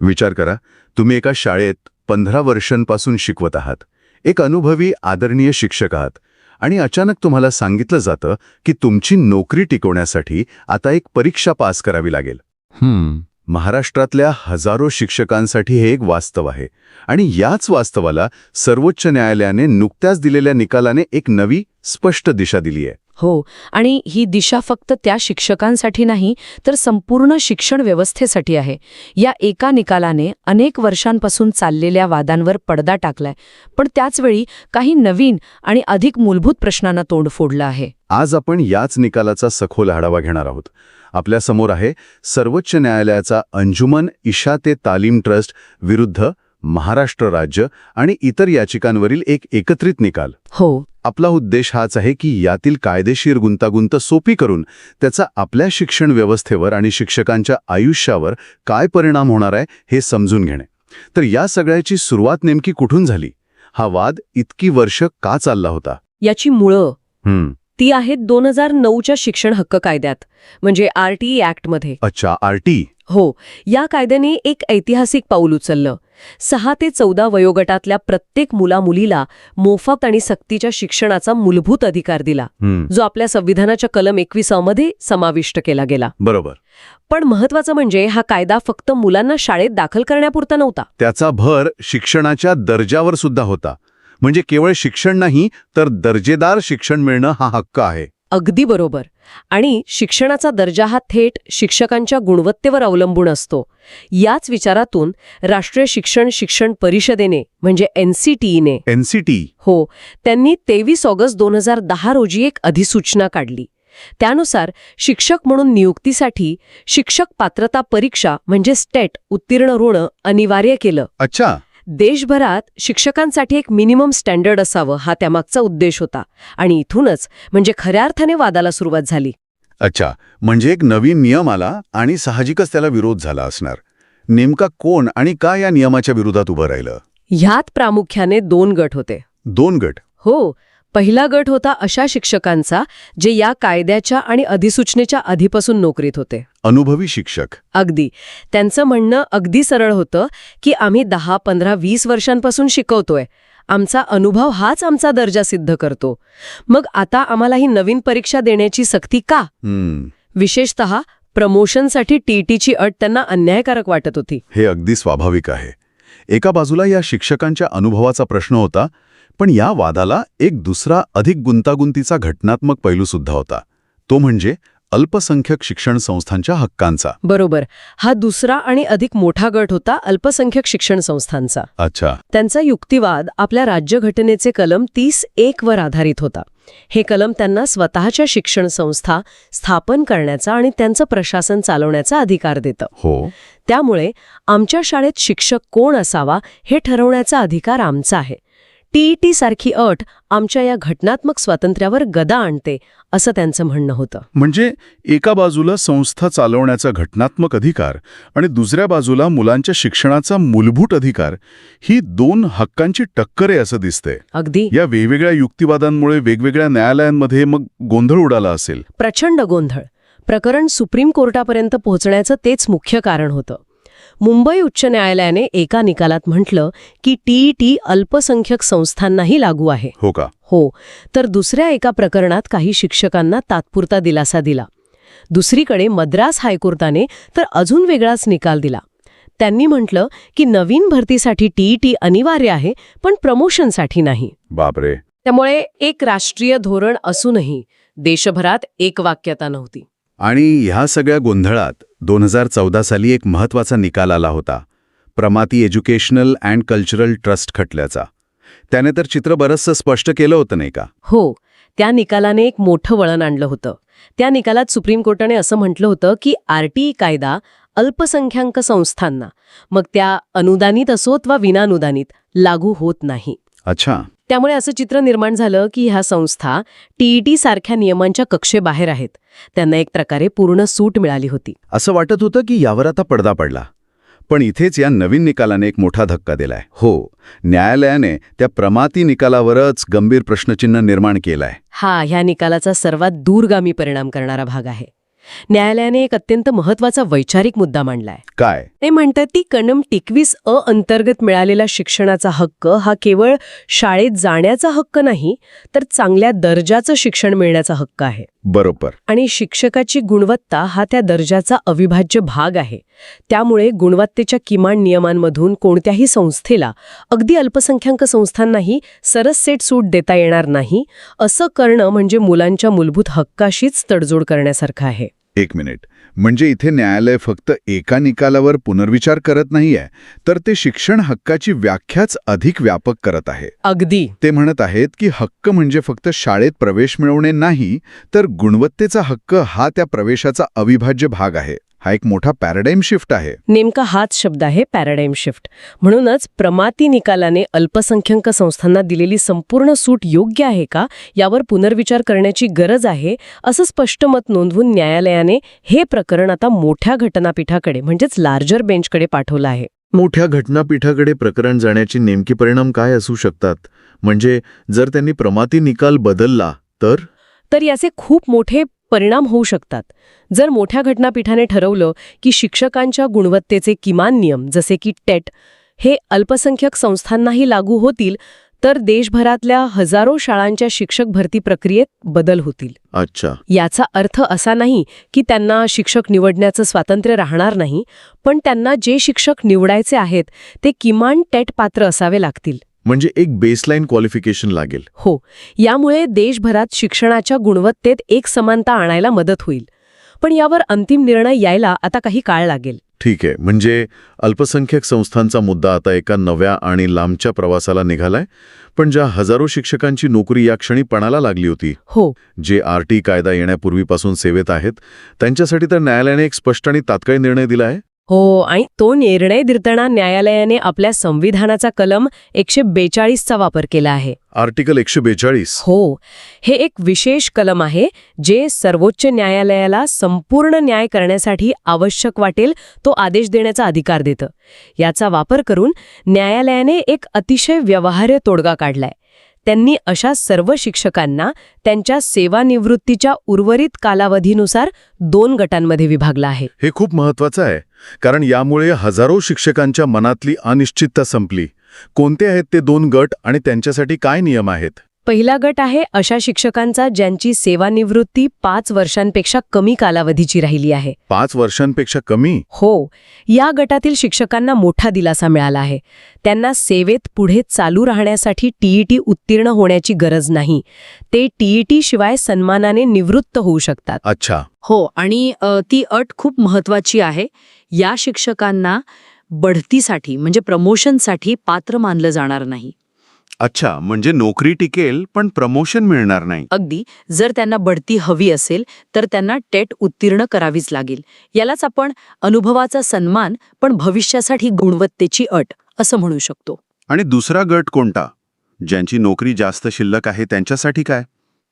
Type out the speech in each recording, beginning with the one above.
विचार करा तुम्ही एका शाळेत पंधरा वर्षांपासून शिकवत आहात. एक अनुभवी आदरणीय शिक्षक आहात. आणि अचानक तुम्हाला सांगितलं जातं की तुमची नोकरी टिकवण्यासाठी आता एक परीक्षा पास करावी लागेल. हम्म. महाराष्ट्रातल्या हजारो शिक्षकांसाठी हे एक वास्तव आहे. आणि याच वास्तवाला सर्वोच्च न्यायालयाने नुकत्याच दिलेल्या निकालाने एक नवी स्पष्ट दिशा दिली आहे. हो आणि ही दिशा फक्त त्या शिक्षकांसाठी नाही तर संपूर्ण शिक्षण व्यवस्थेसाठी आहे. या एका निकालाने अनेक वर्षांपासून चाललेल्या वादांवर पडदा टाकलाय पण त्याचवेळी काही नवीन आणि अधिक मूलभूत प्रश्नांना तोंड फोडलं आहे. आज आपण याच निकालाचा सखोल आढावा घेणार आहोत. आपल्यासमोर आहे सर्वोच्च न्यायालयाचा अंजुमन इशा ते तालीम ट्रस्ट विरुद्ध महाराष्ट्र राज्य आणि इतर याचिकांवरील एक एकत्रित निकाल. हो. आपला उद्देश हाच आहे की यातील कायदेशीर गुंतागुंत सोपी करून त्याचा आपल्या शिक्षण व्यवस्थेवर आणि शिक्षकांच्या आयुष्यावर काय परिणाम होणार आहे हे समजून घेणे. तर या सगळ्याची सुरुवात नेमकी कुठून झाली? हा वाद इतकी वर्ष का चालला होता? याची मुळं ती आहेत दोन हजार नऊच्या शिक्षण हक्क कायद्यात म्हणजे आर टी ॲक्टमध्ये. अच्छा आरटी हो या कायद्याने एक ऐतिहासिक पाऊल उचललं. सहा ते चौदा वयोगटातल्या प्रत्येक मुलामुलीला मोफत आणि सक्तीच्या शिक्षणाचा मूलभूत अधिकार दिला जो आपल्या संविधानाच्या कलम एकविसामध्ये समाविष्ट केला गेला. बरोबर. पण महत्वाचं म्हणजे हा कायदा फक्त मुलांना शाळेत दाखल करण्यापुरता नव्हता. त्याचा भर शिक्षणाच्या दर्जावर सुद्धा होता. म्हणजे केवळ शिक्षण नाही तर दर्जेदार शिक्षण मिळणं हा हक्क आहे. अगदी बरोबर. आणि शिक्षणाचा दर्जा हा थेट शिक्षकांच्या गुणवत्तेवर अवलंबून असतो. याच विचारातून राष्ट्रीय शिक्षण शिक्षण परिषदेने म्हणजे एनसीटीईने एनसीटी हो त्यांनी तेवीस ऑगस्ट दोन हजार दहा रोजी एक अधिसूचना काढली. त्यानुसार शिक्षक म्हणून नियुक्तीसाठी शिक्षक पात्रता परीक्षा म्हणजे स्टेट उत्तीर्ण होणं अनिवार्य केलं. अच्छा. देशभरात शिक्षकांसाठी एक मिनिमम स्टँडर्ड असावं हा त्यामागचा उद्देश होता. आणि इथूनच म्हणजे खऱ्या अर्थाने वादाला सुरुवात झाली. अच्छा म्हणजे एक नवीन नियम आला आणि साहजिकच त्याला विरोध झाला असणार. नेमका कोण आणि का या नियमाच्या विरोधात उभं राहिलं? ह्यात प्रामुख्याने दोन गट होते. दोन गट? हो पहिला गट होता अशा शिक्षकांचा जे या कायद्याच्या आणि अधिसूचनेच्या आधीपासून नोकरीत होते. अनुभवी शिक्षक. अगदी. त्यांचं म्हणणं अगदी सरळ होतं की आम्ही दहा पंधरा वीस वर्षांपासून शिकवतोय. आमचा अनुभव हाच आमचा दर्जा सिद्ध करतो. मग आता आम्हाला ही नवीन परीक्षा देण्याची सक्ती का? विशेषत प्रमोशनसाठी टीईटीची अट त्यांना अन्यायकारक वाटत होती. हे अगदी स्वाभाविक आहे. एका बाजूला या शिक्षकांच्या अनुभवाचा प्रश्न होता पण या वादाला एक दुसरा अधिक गुंतागुंतीचा घटनात्मक पैलू सुद्धा होता. तो म्हणजे अल्पसंख्यक शिक्षण संस्थांच्या हक्कांचा. बरोबर. हा दुसरा आणि अधिक मोठा गट होता अल्पसंख्यक शिक्षण संस्थांचा. अच्छा. त्यांचा युक्तिवाद आपल्या राज्यघटनेचे कलम तीस एक वर आधारित होता. हे कलम त्यांना स्वतःच्या शिक्षण संस्था स्थापन करण्याचा आणि त्यांचं प्रशासन चालवण्याचा अधिकार देतं. हो. त्यामुळे आमच्या शाळेत शिक्षक कोण असावा हे ठरवण्याचा अधिकार आमचा आहे. टीईटी सारखी अट आमच्या या घटनात्मक स्वातंत्र्यावर गदा आणते असं त्यांचं म्हणणं होतं. म्हणजे एका बाजूला संस्था चालवण्याचा घटनात्मक अधिकार आणि दुसऱ्या बाजूला मुलांच्या शिक्षणाचा मूलभूत अधिकार ही दोन हक्कांची टक्कर आहे असं दिसतंय. अगदी. या वेगवेगळ्या युक्तिवादांमुळे वेगवेगळ्या न्यायालयांमध्ये मग गोंधळ उडाला असेल. प्रचंड गोंधळ. प्रकरण सुप्रीम कोर्टापर्यंत पोहोचण्याचं तेच मुख्य कारण होतं. मुंबई उच्च न्यायालयाने एका निकालात म्हटलं की टीईटी अल्पसंख्यक संस्थांनाही लागू आहे. हो का? हो. तर दुसऱ्या एका प्रकरणात काही शिक्षकांना तात्पुरता दिलासा दिला. दुसरीकडे मद्रास हायकोर्टाने तर अजून वेगळाच निकाल दिला. त्यांनी म्हटलं की नवीन भरतीसाठी टीईटी अनिवार्य आहे पण प्रमोशनसाठी नाही. बापरे. त्यामुळे एक राष्ट्रीय धोरण असूनही देशभरात एक वाक्यता नव्हती. आणि ह्या सगळ्या गोंधळात दोन हजार चौदा साली एक महत्त्वाचा निकाल आला होता. Pramati educational and cultural trust खटल्याचा. त्याने तर चित्र बरंचसं स्पष्ट केलं होतं नाही का? हो त्या निकालाने एक मोठं वळण आणलं होतं. त्या निकालात सुप्रीम कोर्टाने असं म्हटलं होतं की आरटीई कायदा अल्पसंख्याक संस्थांना मग त्या अनुदानित असो वा विनानुदानित लागू होत नाही. अच्छा. त्यामुळे असं चित्र निर्माण झालं की ह्या संस्था टीईटी सारख्या नियमांच्या कक्षेबाहेर आहेत. त्यांना एक प्रकारे पूर्ण सूट मिळाली होती. असं वाटत होतं की यावर आता पडदा पडला. पण इथेच या नवीन निकालाने एक मोठा धक्का दिलाय. हो न्यायालयाने त्या प्रमाती निकालावरच गंभीर प्रश्नचिन्ह निर्माण केलाय. हा ह्या निकालाचा सर्वात दूरगामी परिणाम करणारा भाग आहे. न्यायालयाने एक अत्यंत महत्त्वाचा वैचारिक मुद्दा मांडलाय. काय? ते म्हणतात ती कणम टिकवीस अ अंतर्गत मिळालेला शिक्षणाचा हक्क हा केवळ शाळेत जाण्याचा हक्क नाही तर चांगल्या दर्जाचं शिक्षण मिळण्याचा हक्क आहे. बरोबर. आणि शिक्षकाची गुणवत्ता हा त्या दर्जाचा अविभाज्य भाग आहे. त्यामुळे गुणवत्तेच्या किमान नियमांमधून कोणत्याही संस्थेला अगदी अल्पसंख्याक संस्थांनाही सरससेट सूट देता येणार नाही असं करणं म्हणजे मुलांच्या मूलभूत हक्काशीच तडजोड करण्यासारखं आहे. एक मिनिट. म्हणजे इथे न्यायालय फक्त एका निकालावर पुनर्विचार करत नाहीये तर ते शिक्षण हक्काची व्याख्याच अधिक व्यापक करत आहे. अगदी. ते म्हणत आहेत की हक्क म्हणजे फक्त शाळेत प्रवेश मिळवणे नाही तर गुणवत्तेचा हक्क हा त्या प्रवेशाचा अविभाज्य भाग आहे. हा एक मोठा पॅराडाईम शिफ्ट आहे. नेमका हाच शब्द आहे पॅराडाईम शिफ्ट. म्हणूनच प्रमाती निकालाने अल्पसंख्याक संस्थांना दिलेली संपूर्ण सूट योग्य आहे का यावर पुनर्विचार करण्याची गरज आहे असं स्पष्ट मत नोंदवून न्यायालयाने हे प्रकरण आता मोठ्या घटनापीठाकडे म्हणजेच लार्जर बेंचकडे पाठवलं आहे. मोठ्या घटनापीठाकडे प्रकरण जाण्याचे नेमके परिणाम काय असू शकतात? म्हणजे जर त्यांनी प्रमाती निकाल बदलला तर? तर याचे खूप मोठे परिणाम होऊ शकतात. जर मोठ्या घटनापीठाने ठरवलं की शिक्षकांच्या गुणवत्तेचे किमान नियम जसे की टेट हे अल्पसंख्यक संस्थांनाही लागू होतील तर देशभरातल्या हजारो शाळांच्या शिक्षक भरती प्रक्रियेत बदल होतील. अच्छा. याचा अर्थ असा नाही की त्यांना शिक्षक निवडण्याचं स्वातंत्र्य राहणार नाही पण त्यांना जे शिक्षक निवडायचे आहेत ते किमान टेट पात्र असावे लागतील. म्हणजे एक बेसलाईन क्वालिफिकेशन लागेल. हो. यामुळे देशभरात शिक्षणाच्या गुणवत्तेत एक समानता आणायला मदत होईल. पण यावर अंतिम निर्णय यायला आता काही काळ लागेल. ठीक आहे. म्हणजे अल्पसंख्यक संस्थांचा मुद्दा आता एका नव्या आणि लांबच्या प्रवासाला निघालाय पण ज्या हजारो शिक्षकांची नोकरी या क्षणी पणाला लागली होती हो. जे आर टी कायदा येण्यापूर्वीपासून सेवेत आहेत त्यांच्यासाठी तर न्यायालयाने एक स्पष्ट आणि तात्काळी निर्णय दिला आहे? हो आणि तो निर्णय देताना न्यायालयाने आपल्या संविधानाचा कलम एकशे बेचाळीसचा वापर केला आहे. आर्टिकल एकशे बेचाळीस. हो हे एक विशेष कलम आहे जे सर्वोच्च न्यायालयाला संपूर्ण न्याय करण्यासाठी आवश्यक वाटेल तो आदेश देण्याचा अधिकार देतं. याचा वापर करून न्यायालयाने एक अतिशय व्यवहार्य तोडगा काढलाय. त्यांनी अशा सर्व शिक्षकांना त्यांच्या सेवानिवृत्तीच्या उर्वरित कालावधीनुसार दोन गटांमध्ये विभागला आहे. हे खूप महत्वाचं आहे कारण यामुळे हजारो शिक्षकांच्या मनातली अनिश्चितता संपली. कोणते आहेत ते दोन गट आणि त्यांच्यासाठी काय नियम आहेत? पहिला गट आहे अशा शिक्षकांचा ज्यांची सेवानिवृत्ती पाच वर्षांपेक्षा कमी कालावधीची राहिली आहे. पाच वर्षांपेक्षा कमी? हो. या गटातील शिक्षकांना मोठा दिलासा मिळाला आहे. त्यांना सेवेत पुढे चालू राहण्यासाठी टीईटी उत्तीर्ण होण्याची गरज नाही. ते टीईटी शिवाय सन्मानाने निवृत्त होऊ शकतात. अच्छा. हो आणि अ, ती अट खूप महत्वाची आहे. या शिक्षकांना बढतीसाठी म्हणजे प्रमोशनसाठी पात्र मानलं जाणार नाही. अच्छा म्हणजे नोकरी टिकेल पण प्रमोशन मिळणार नाही. अगदी जर त्यांना बढती हवी असेल तर त्यांना टेट उत्तीर्ण करावीच लागेल. यालाच आपण अनुभवाचा सन्मान पण भविष्यासाठी गुणवत्तेची अट असं म्हणू शकतो. आणि दुसरा गट कोणता? ज्यांची नोकरी जास्त शिल्लक आहे त्यांच्यासाठी काय?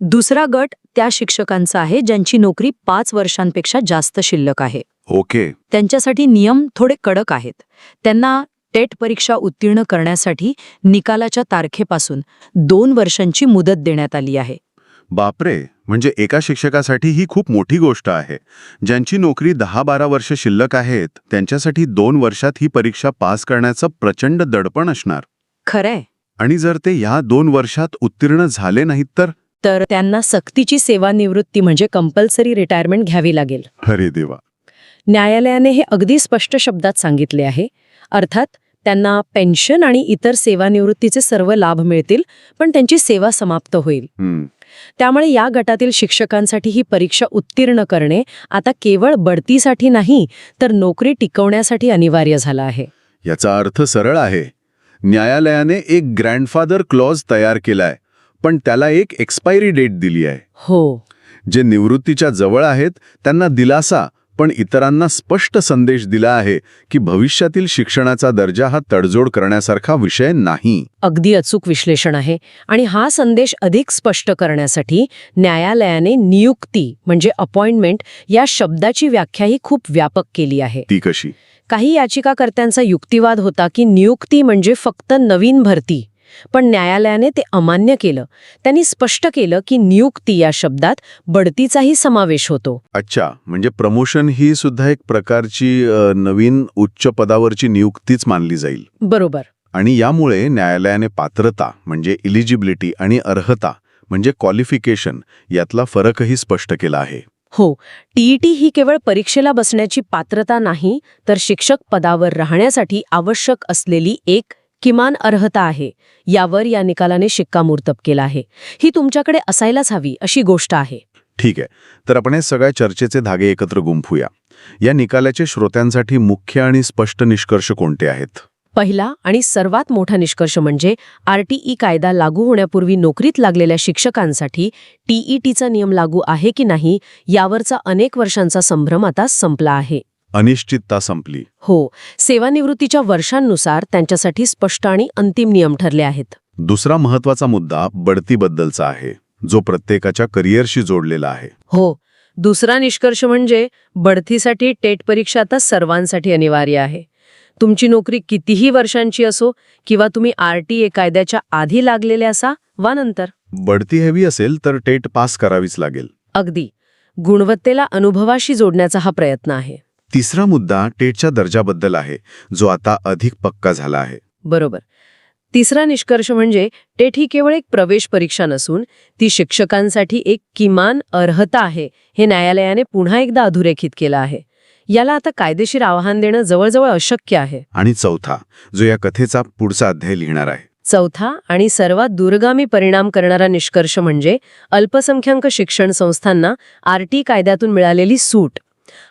दुसरा गट त्या शिक्षकांचा आहे ज्यांची नोकरी पाच वर्षांपेक्षा जास्त शिल्लक आहे. ओके. त्यांच्यासाठी नियम थोडे कडक आहेत. त्यांना टेट परीक्षा उत्तीर्ण करण्यासाठी निकालाच्या तारखेपासून दोन वर्षांची मुदत देण्यात आली आहे. बापरे! म्हणजे एका शिक्षकासाठी ही खूप मोठी गोष्ट आहे. ज्यांची नोकरी दहा बारा वर्ष शिल्लक आहेत त्यांच्यासाठी दोन वर्षात ही परीक्षा पास करण्याचं प्रचंड दडपण असणार. खरंय. आणि जर ते ह्या दोन वर्षात उत्तीर्ण झाले नाहीत तर? तर त्यांना सक्तीची सेवानिवृत्ती म्हणजे कंपल्सरी रिटायरमेंट घ्यावी लागेल. अरे देवा! न्यायालयाने हे अगदी स्पष्ट शब्दात सांगितले आहे. अर्थात त्यांना पेन्शन आणि इतर सेवानिवृत्तीचे सर्व लाभ मिळतील पण त्यांची सेवा समाप्त होईल. त्यामुळे या गटातील शिक्षकांसाठी ही परीक्षा उत्तीर्ण करणे आता केवळ बढतीसाठी नाही तर नोकरी टिकवण्यासाठी अनिवार्य झालं आहे. याचा अर्थ सरळ आहे. न्यायालयाने एक ग्रँडफादर क्लॉज तयार केलाय पण त्याला एक एक्सपायरी डेट दिली आहे. हो. जे निवृत्तीच्या जवळ आहेत त्यांना दिलासा पण इतरांना स्पष्ट संदेश दिला आहे की भविष्यातील शिक्षणाचा दर्जा हा तडजोड करण्यासारखा विषय नाही. अगदी अचूक विश्लेषण आहे आणि हा संदेश अधिक स्पष्ट करण्यासाठी न्यायालयाने नियुक्ती म्हणजे अपॉइंटमेंट या शब्दाची व्याख्याही खूप व्यापक केली आहे. ती कशी? काही याचिकाकर्त्यांचा युक्तिवाद होता की नियुक्ती म्हणजे फक्त नवीन भरती. पण न्यायालयाने ते अमान्य केलं. त्यांनी स्पष्ट केलं की नियुक्ती या शब्दात बढतीचाही समावेश होतो. अच्छा म्हणजे प्रमोशन ही सुद्धा एक प्रकारची अ, नवीन उच्च पदावरची नियुक्तीच मानली जाईल. बरोबर. आणि यामुळे न्यायालयाने पात्रता म्हणजे इलिजिबिलिटी आणि अर्हता म्हणजे क्वालिफिकेशन यातला फरकही स्पष्ट केला आहे. हो टीईटी ही केवळ परीक्षेला बसण्याची पात्रता नाही तर शिक्षक पदावर राहण्यासाठी आवश्यक असलेली एक किमान अर्हता आहे. यावर या निकालाने शिक्कामोर्तब केला आहे. ही तुमच्याकडे असायलाच हवी अशी गोष्ट आहे. ठीक आहे. तर आपण हे सगळ्या चर्चेचे धागे एकत्र गुंफूया. या निकालाचे श्रोत्यांसाठी मुख्य आणि स्पष्ट निष्कर्ष कोणते आहेत? पहिला आणि सर्वात मोठा निष्कर्ष म्हणजे आरटीई कायदा लागू होण्यापूर्वी नोकरीत लागलेल्या शिक्षकांसाठी टीईटीचा नियम लागू आहे की नाही यावरचा अनेक वर्षांचा संभ्रम आता संपला आहे. अनिश्चितता संपली. हो सेवानिवृत्तीच्या वर्षांनुसार त्यांच्यासाठी स्पष्ट आणि अंतिम नियम ठरले आहेत. दुसरा महत्त्वाचा मुद्दा बढतीबद्दलचा आहे जो प्रत्येकाच्या करिअरशी जोडलेला आहे. हो दुसरा निष्कर्ष म्हणजे बढतीसाठी टेट परीक्षा आता सर्वांसाठी अनिवार्य आहे. तुमची नोकरी कितीही वर्षांची असो किंवा तुम्ही आरटीए कायद्याच्या आधी लागलेले असा वा नंतर? बढती हवी असेल तर टेट पास करावीच लागेल. अगदी. गुणवत्तेला अनुभवाशी जोडण्याचा हा प्रयत्न आहे. तिसरा मुद्दा टेटच्या दर्जाबद्दल आहे जो आता अधिक पक्का झाला आहे. बरोबर. तिसरा निष्कर्ष म्हणजे टेट ही केवळ एक प्रवेश परीक्षा नसून ती शिक्षकांसाठी एक किमान अर्हता आहे हे न्यायालयाने पुन्हा एकदा अधोरेखित केलं आहे. याला आता कायदेशीर आव्हान देणं जवळजवळ अशक्य आहे. आणि चौथा जो या कथेचा पुढचा अध्याय लिहिणार आहे. चौथा आणि सर्वात दूरगामी परिणाम करणारा निष्कर्ष म्हणजे अल्पसंख्याक शिक्षण संस्थांना आरटी कायद्यातून मिळालेली सूट.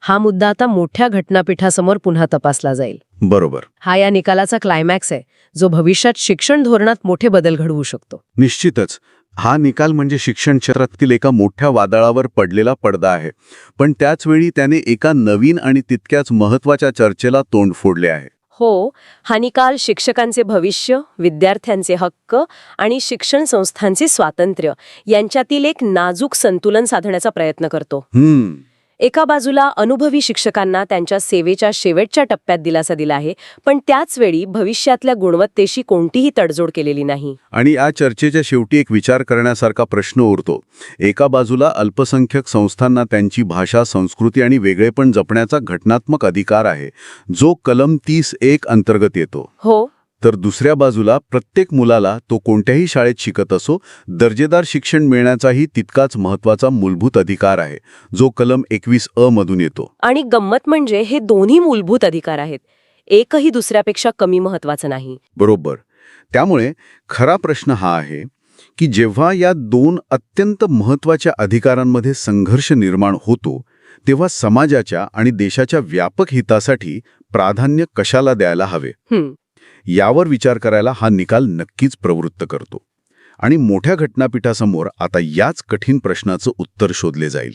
हा मुद्दा आता मोठ्या घटनापीठासमोर पुन्हा तपासला जाईल. बरोबर. हा या निकालाचा क्लायमॅक्स आहे जो भविष्यात शिक्षण धोरणात मोठे बदल घडवू शकतो. निश्चितच हा निकाल म्हणजे शिक्षण क्षेत्रातील एका मोठ्या वादळावर पडलेला पडदा आहे. पण त्याचवेळी त्याने एका नवीन आणि तितक्याच महत्त्वाच्या चर्चेला तोंड फोडले आहे. हो हा निकाल शिक्षकांचे भविष्य विद्यार्थ्यांचे हक्क आणि शिक्षण संस्थांचे स्वातंत्र्य यांच्यातील एक नाजूक संतुलन साधण्याचा प्रयत्न करतो. हम्म. एका बाजूला अनुभवी शिक्षकांना त्यांच्या सेवेच्या शेवटच्या टप्प्यात दिलासा दिला आहे पण त्याच वेळी भविष्यातल्या गुणवत्तेशी कोणतीही तडजोड केलेली नाही. आणि या चर्चेच्या शेवटी एक विचार करण्यासारखा प्रश्न उरतो. एका बाजूला अल्पसंख्यक संस्थांना त्यांची भाषा संस्कृती आणि वेगळेपण जपण्याचा घटनात्मक अधिकार आहे जो कलम तीस एक अंतर्गत येतो. हो तर दुसऱ्या बाजूला प्रत्येक मुलाला तो कोणत्याही शाळेत शिकत असो दर्जेदार शिक्षण मिळण्याचाही तितकाच महत्त्वाचा मूलभूत अधिकार आहे जो कलम एकवीस अ मधून येतो. आणि गंमत म्हणजे हे दोन्ही मूलभूत अधिकार आहेत. एकही दुसऱ्यापेक्षा कमी महत्वाचं नाही. बरोबर. त्यामुळे खरा प्रश्न हा आहे की जेव्हा या दोन अत्यंत महत्त्वाच्या अधिकारांमध्ये संघर्ष निर्माण होतो तेव्हा समाजाच्या आणि देशाच्या व्यापक हितासाठी प्राधान्य कशाला द्यायला हवे? यावर विचार करायला हा निकाल नक्कीच प्रवृत्त करतो. आणि मोठ्या घटनापीठासमोर आता याच कठीण प्रश्नाचं उत्तर शोधले जाईल.